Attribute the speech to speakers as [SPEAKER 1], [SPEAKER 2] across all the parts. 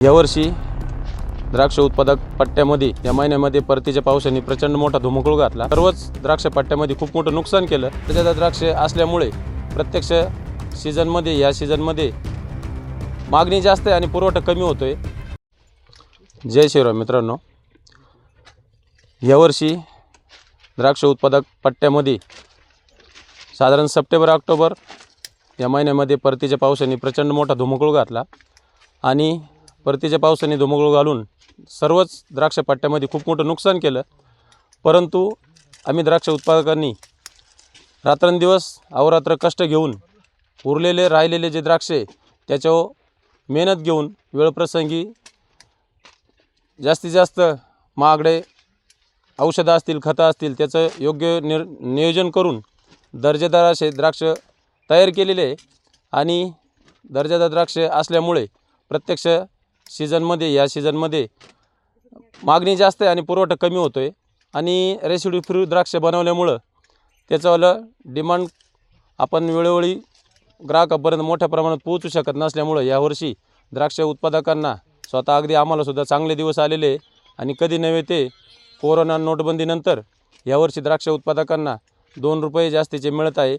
[SPEAKER 1] यावर्षी द्राक्ष उत्पादक पट्ट्यामध्ये या महिन्यामध्ये परतीच्या पावसाने प्रचंड मोठा धुमकूळ घातला. सर्वच द्राक्ष पट्ट्यामध्ये खूप मोठं नुकसान केलं. त्याच्यात द्राक्ष असल्यामुळे प्रत्यक्ष सीझनमध्ये या सीझनमध्ये मागणी जास्त आहे आणि पुरवठा कमी होतो आहे जय शिवराम मित्रांनो. यावर्षी द्राक्ष उत्पादक पट्ट्यामध्ये साधारण सप्टेंबर ऑक्टोबर या महिन्यामध्ये परतीच्या पावसाने प्रचंड मोठा धुमकूळ घातला. आणि परतीच्या पावसाने धुमकूळ घालून सर्वच द्राक्ष पट्ट्यामध्ये खूप मोठं नुकसान केलं. परंतु आम्ही द्राक्ष उत्पादकांनी रात्रंदिवस अहोरात्र कष्ट घेऊन उरलेले राहिलेले जे द्राक्षे त्याच्यावर मेहनत घेऊन वेळप्रसंगी जास्तीत जास्त महागडे औषधं असतील खतं असतील त्याचं योग्य निर नियोजन करून दर्जेदार असे द्राक्ष तयार केलेले आणि दर्जेदार द्राक्ष असल्यामुळे प्रत्यक्ष सीझनमध्ये या सीझनमध्ये मागणी जास्त आहे आणि पुरवठा कमी होतो आहे आणि रेसिड्यू फ्री द्राक्ष बनवल्यामुळं त्याचंवालं डिमांड आपण वेळोवेळी ग्राहकापर्यंत मोठ्या प्रमाणात पोहोचू शकत नसल्यामुळं यावर्षी द्राक्ष उत्पादकांना स्वतः अगदी आम्हालासुद्धा चांगले दिवस आलेले आहे. आणि कधी नव्हे ते कोरोना नोटबंदीनंतर यावर्षी द्राक्ष उत्पादकांना दोन रुपये जास्तीचे मिळत आहे.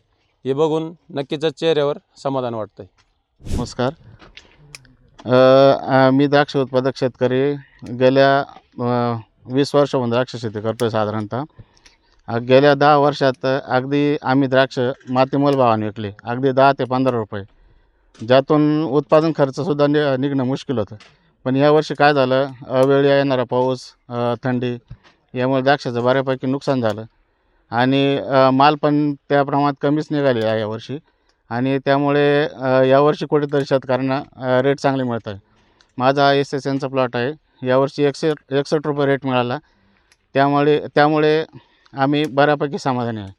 [SPEAKER 1] हे बघून नक्कीच चेहऱ्यावर समाधान वाटतं आहे
[SPEAKER 2] नमस्कार. मी द्राक्ष उत्पादक शेतकरी गेल्या वीस वर्षाहून द्राक्ष शेती करतो आहे साधारणतः गेल्या दहा वर्षात अगदी आम्ही द्राक्ष मातीमोल भावाने विकले. अगदी दहा ते पंधरा रुपये. ज्यातून उत्पादन खर्चसुद्धा नि निघणं मुश्किल होतं. पण यावर्षी काय झालं? अवेळी येणारा पाऊस थंडी यामुळे द्राक्षाचं बऱ्यापैकी नुकसान झालं. आणि माल पण त्या प्रमाणात कमीच निघाले आहे यावर्षी आणि त्यामुळे यावर्षी कुठेतरी शेतकऱ्यांना रेट चांगले मिळत आहे माझा एस एस एनचा प्लॉट आहे. यावर्षी एकशे एकसष्ट रुपये रेट मिळाला. त्यामुळे त्यामुळे आम्ही बऱ्यापैकी समाधानी आहे.